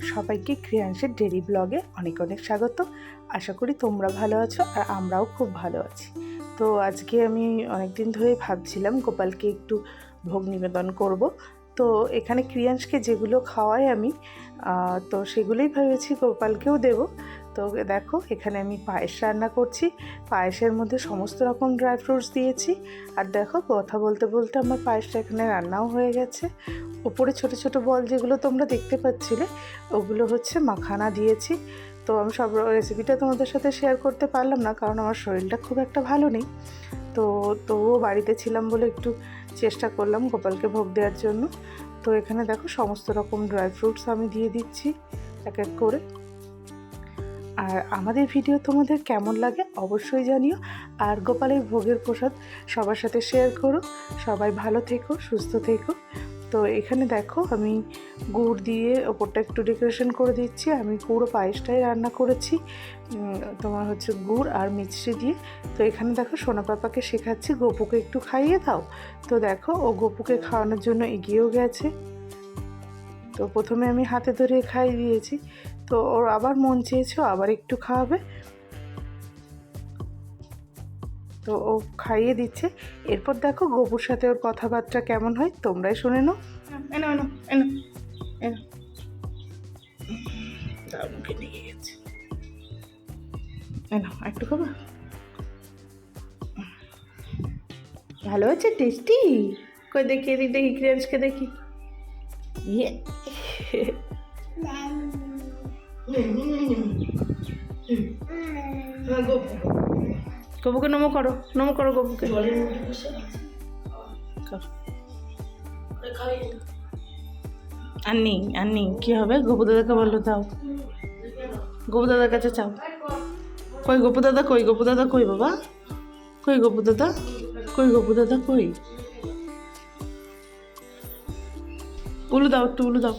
সবাইকে ক্রিয়াংশের ডেলি ব্লগে অনেক অনেক স্বাগত। আশা করি তোমরা ভালো আছো আর আমরাও খুব ভালো আছি। তো আজকে আমি অনেক দিন ধরে ভাবছিলাম গোপালকে একটু ভোগ নিবেদন করব। তো এখানে ক্রিয়াংশকে যেগুলো খাওয়াই আমি তো সেগুলোই ভেবেছি গোপালকেও দেব। তো দেখো, এখানে আমি পায়েস রান্না করছি। পায়েসের মধ্যে সমস্ত রকম ড্রাই ফ্রুটস দিয়েছি। আর দেখো, কথা বলতে বলতে আমার পায়েসটা এখানে রান্নাও হয়ে গেছে। উপরে ছোট ছোট বল যেগুলো তোমরা দেখতে পাচ্ছিলে, ওগুলো হচ্ছে মাখানা দিয়েছি। তো আমি সব রেসিপিটা তোমাদের সাথে শেয়ার করতে পারলাম না, কারণ আমার শরীরটা খুব একটা ভালো নেই। তো, তবুও বাড়িতে ছিলাম বলে একটু চেষ্টা করলাম গোপালকে ভোগ দেওয়ার জন্য। তো এখানে দেখো, সমস্ত রকম ড্রাই ফ্রুটস আমি দিয়ে দিচ্ছি, এক এক করে। আর আমাদের ভিডিও তোমাদের কেমন লাগে অবশ্যই জানিও। আর গোপালের ভোগের প্রসাদ সবার সাথে শেয়ার করো। সবাই ভালো থেকো, সুস্থ থেকো। তো এখানে দেখো আমি গুড় দিয়ে ওপরটা একটু ডেকোরেশন করে দিচ্ছি। আমি পুরো পায়েসটাই রান্না করেছি। তোমার হচ্ছে গুড় আর মিষ্টি দিয়ে। তো এখানে দেখো সোনা পাপাকে শেখাচ্ছি, গপুকে একটু খাইয়ে দাও। তো দেখো ও গপুকে খাওয়ানোর জন্য এগিয়েও গেছে। তো প্রথমে আমি হাতে ধরে খাইয়ে দিয়েছি। তো ওর আবার মন চেয়েছে আবার একটু খাওয়াবে। তো ও খাইয়ে দিচ্ছে। এরপর দেখো গপুর সাথে ওর কথাবার্তা কেমন হয়, তোমরাই শুনে নাও। এনো এনো এনো একটু খাবা? ভালো আছে টেস্টি কই দেখি দেখি ক্রিয়াংশকে দেখি। গবুকে নমো করো নমো করো গবুকে। আন্নি আন্নি, কি হবে? গপু দাদাকে বলল দাও। গপু দাদার কাছে চাও। কই গপু দাদা, কই? গপু দাদা কই, বাবা? কই গপু দাদা? কই গপু দাদা, কই? উলু দাও একটু উলু দাও।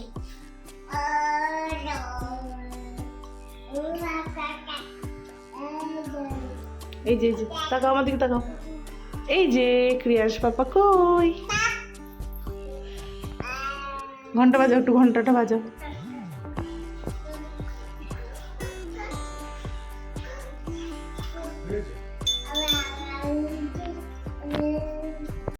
এই যে এই যে, তাকাও আমার দিকে, তাকাও। এই যে ক্রিয়াস পাপা কই? ঘণ্টা বাজাও, একটু ঘন্টাটা বাজাও।